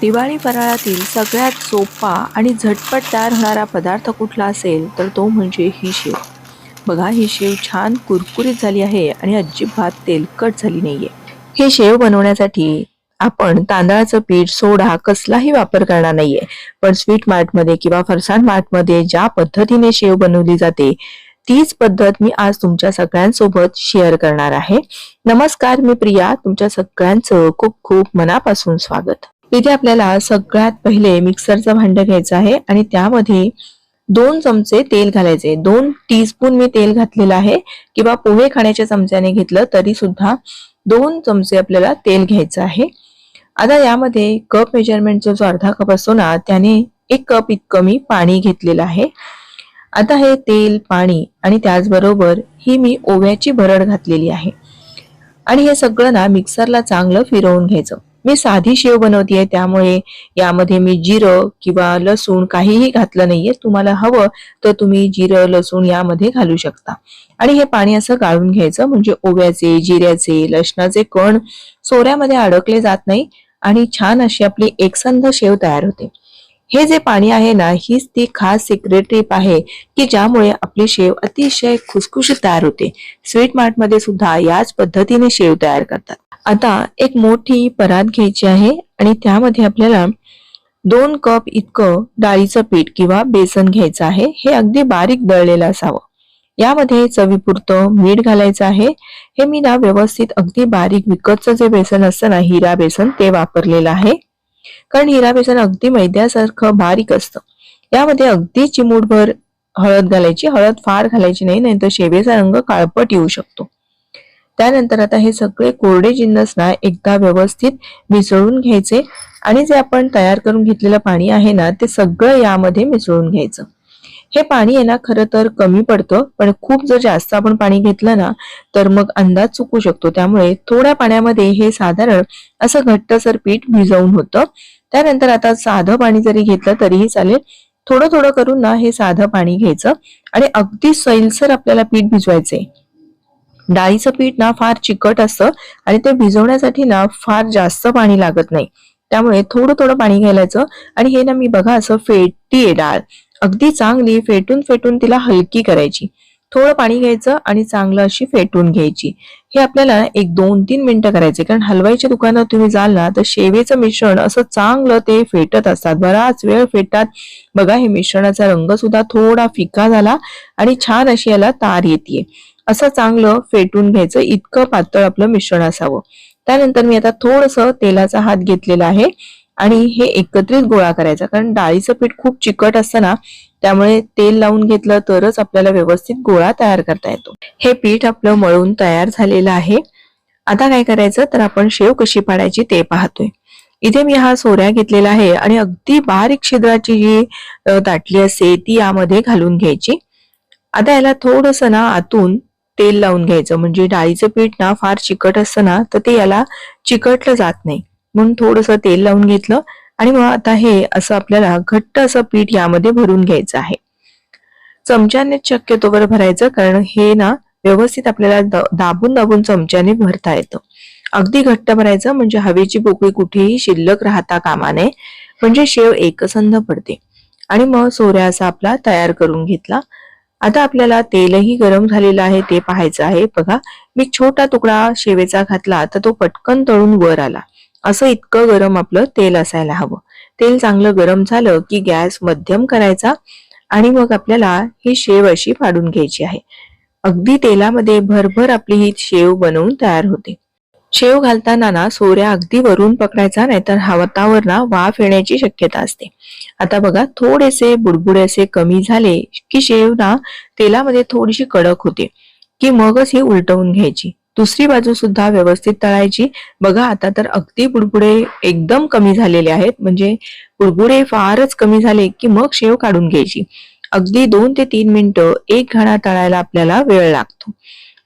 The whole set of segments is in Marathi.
दिवाळी फराळातील सगळ्यात सोपा आणि झटपट तयार होणारा पदार्थ कुठला असेल तर तो म्हणजे ही शेव. बघा ही शेव छान कुरकुरीत झाली आहे आणि अजिबात तेलकट झाली नाहीये. हे शेव बनवण्यासाठी आपण तांदळाचं पीठ सोडा कसलाही वापर करणार नाहीये. पण स्वीट मार्टमध्ये किंवा फरसाण मार्टमध्ये ज्या पद्धतीने शेव बनवली जाते तीच पद्धत मी आज तुमच्या सगळ्यांसोबत शेअर करणार आहे. नमस्कार मी प्रिया. तुमच्या सगळ्यांचं खूप खूप मनापासून स्वागत. इथे आपल्याला सगळ्यात पहिले मिक्सरचं भांडं घ्यायचं आहे आणि त्यामध्ये दोन चमचे तेल घालायचे. दोन टीस्पून मी तेल घातलेलं आहे किंवा पोहे खाण्याच्या चमच्याने घेतलं तरी सुद्धा दोन चमचे आपल्याला तेल घ्यायचं आहे. आता यामध्ये कप मेजरमेंटचा जो अर्धा कप असतो ना त्याने एक कप इतकं मी पाणी घेतलेलं आहे. आता हे तेल पाणी आणि त्याचबरोबर ही मी ओव्याची भरड घातलेली आहे. आणि हे सगळं ना मिक्सरला चांगलं फिरवून घ्यायचं. मी साधी शेव बनवतीये त्यामुळे यामध्ये मी जिरं किंवा लसूण काहीही घातलं नाहीये. तुम्हाला हवं तर तुम्ही जिरं लसूण यामध्ये घालू शकता. आणि हे पाणी असं गाळून घ्यायचं म्हणजे ओव्याचे जिऱ्याचे लसणाचे कण सोऱ्यामध्ये अडकले जात नाही आणि छान अशी आपली एकसंध शेव तयार होते. हे जे पाणी आहे ना हीच ती खास सिक्रेट टिप आहे की ज्यामुळे आपली शेव अतिशय खुसखुशीत तयार होते. स्वीट मार्टमध्ये सुद्धा याच पद्धतीने शेव तयार करतात. आता एक मोठी परात घ्यायची आहे आणि त्यामध्ये आपल्याला दोन कप इतकं डाळीचं पीठ किंवा बेसन घ्यायचं आहे. हे अगदी बारीक दळलेलं असावं. यामध्ये चवीपुरतं मीठ घालायचं आहे. हे मी ना व्यवस्थित अगदी बारीक विकतचं जे बेसन असतं ना हिरा बेसन ते वापरलेलं आहे. कारण हिरा बेसन अगदी मैद्यासारखं बारीक असतं. यामध्ये अगदी चिमूटभर हळद घालायची. हळद फार घालायची नाही नाहीतर शेवेचा रंग काळपट येऊ शकतो. त्यानंतर आता हे सगळे कोरडे जिन्नस ना एकदा व्यवस्थित मिसळून घ्यायचे. आणि जे आपण तयार करून घेतलेलं पाणी आहे ना ते सगळं यामध्ये मिसळून घ्यायचं. हे पाणी आहे ना खरं तर कमी पडतं पण खूप जर जास्त आपण पाणी घेतलं ना तर मग अंदाज चुकू शकतो. त्यामुळे थोड्या पाण्यामध्ये हे साधारण असं घट्टसर पीठ भिजवून होतं. त्यानंतर आता साधं पाणी जरी घेतलं तरीही चालेल. थोडं थोडं करून ना हे साधं पाणी घ्यायचं. आणि अगदी सैलसर आपल्याला पीठ भिजवायचंय. डाळीचं पीठ ना फार चिकट असतं आणि ते भिजवण्यासाठी ना फार जास्त पाणी लागत नाही. त्यामुळे थोडं थोडं पाणी घालायचं आणि हे ना मी बघा असं फेटतीये डाळ. अगदी चांगली फेटून फेटून तिला हलकी करायची. थोडं पाणी घ्यायचं आणि चांगलं अशी फेटून घ्यायची. हे आपल्याला एक दोन तीन मिनिटं करायचे कारण हलवाईच्या दुकानात तुम्ही जाल ना तर शेवेचं मिश्रण असं चांगलं ते फेटत असतात. बराच वेळ फेटतात. बघा हे मिश्रणाचा रंग सुद्धा थोडा फिका झाला आणि छान अशी याला तार येते असं चांगलं फेटून घ्यायचं इतकं पातळ आपलं मिश्रण असावं. त्यानंतर मी आता थोडस तेलाचा हात घेतलेला आहे आणि हे एकत्रित गोळा करायचा. कारण डाळीचं पीठ खूप चिकट असतं ना त्यामुळे तेल लावून घेतलं तरच आपल्याला व्यवस्थित गोळा तयार करता येतो. हे पीठ आपलं मळून तयार झालेलं आहे. आता काय करायचं तर आपण शेव कशी पाडायची ते पाहतोय. इथे मी हा सोऱ्या घेतलेला आहे आणि अगदी बारीक छिद्राची जी दाटली असते ती यामध्ये घालून घ्यायची. आता याला थोडस ना आतून तेल लावून घ्यायचं. म्हणजे डाळीचं पीठ ना फार चिकट असतं ना तर ते याला चिकटलं जात नाही. म्हणून थोडस तेल लावून घेतलं आणि मग आता हे असं आपल्याला घट्ट असं पीठ यामध्ये भरून घ्यायचं आहे. चमच्याने शक्यतोवर भरायचं कारण हे ना व्यवस्थित आपल्याला दाबून दाबून चमच्याने भरता येतं. अगदी घट्ट भरायचं म्हणजे हवेची पोकळी कुठेही शिल्लक राहता कामा नये. म्हणजे शेव एकसंध पडते. आणि मग सोऱ्या असा आपला तयार करून घेतला. आता आपल्याला तेलही गरम झालेलं आहे ते पाहायचं आहे. बघा मी छोटा तुकडा शेवेचा घातला तर तो पटकन तळून वर आला. असं इतकं गरम आपलं तेल असायला हवं. तेल चांगलं गरम झालं की गॅस मध्यम करायचा आणि मग आपल्याला ही शेव अशी पाडून घ्यायची आहे. अगदी तेलामध्ये भरभर आपली ही शेव बनवून तयार होते. शेव घालताना ना सोऱ्या अगदी वरून पकडायचा नाहीतर हातावर ना वाफ येण्याची शक्यता असते. आता बघा थोडेसे बुडबुडे असे कमी झाले की शेव ना तेलामध्ये थोडीशी कडक होते. की मगच ही उलटवून घ्यायची. दुसरी बाजू सुद्धा व्यवस्थित तळायची. बघा आता तर अगदी बुडबुडे एकदम कमी झालेले आहेत. म्हणजे बुडबुडे फारच कमी झाले की मग शेव काढून घ्यायची. अगदी दोन ते तीन मिनिटं एक घाणा तळायला आपल्याला वेळ लागतो.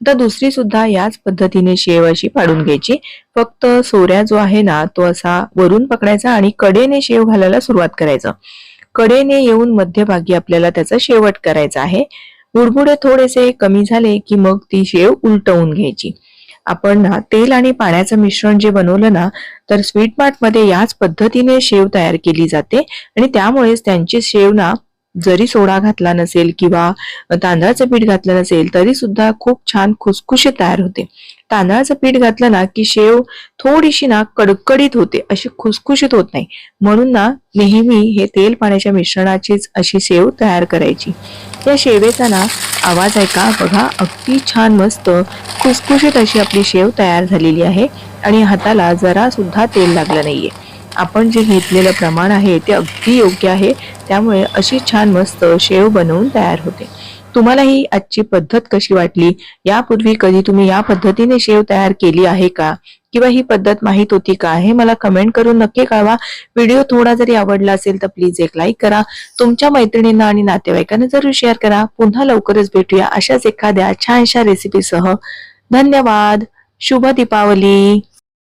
आता दुसरी सुद्धा याच पद्धतीने शेव अशी पाडून घ्यायची. फक्त सोऱ्या जो आहे ना तो असा वरून पकडायचा आणि कडेने शेव घालायला सुरुवात करायचं. कडेने येऊन मध्यभागी आपल्याला त्याचा शेवट करायचा आहे. बुडबुडे थोडेसे कमी झाले की मग ती शेव उलटवून घ्यायची. आपण ना तेल आणि पाण्याचं मिश्रण जे बनवलं ना तर स्वीट मार्टमध्ये याच पद्धतीने शेव तयार केली जाते आणि त्यामुळेच त्यांची शेव ना जरी सोडा घातला नसेल किंवा तांदळाचं पीठ घातलं नसेल तरी सुद्धा खूप छान खुसखुशीत तयार होते. तांदळाचं पीठ घातलं ना की शेव थोडीशी ना कडकडीत होते अशी खुसखुशीत होत नाही. म्हणून ना नेहमी हे तेल पाण्याच्या मिश्रणाचीच अशी शेव तयार करायची. या शेवेचा ना आवाज ऐका बघा अगदी छान मस्त खुसखुशीत अशी आपली शेव तयार झालेली आहे आणि हाताला जरा सुद्धा तेल लागलं नाहीये. आपण जे घेतलेलं प्रमाण आहे ते अगदी योग्य आहे. त्यामुळे अशी छान मस्त शेव बनवून तयार होते. तुम्हाला ही आजची पद्धत कशी वाटली? यापूर्वी कधी तुम्ही या पद्धतीने शेव तयार केली आहे का? किंवा ही पद्धत माहीत होती का? हे मला कमेंट करून नक्की कळवा. व्हिडिओ थोडा जरी आवडला असेल तर प्लीज एक लाईक करा. तुमच्या मैत्रिणींना आणि नातेवाईकांना जरूर शेअर करा. पुन्हा लवकरच भेटूया अशाच एखाद्या छानशा रेसिपीसह धन्यवाद. शुभ दीपावली.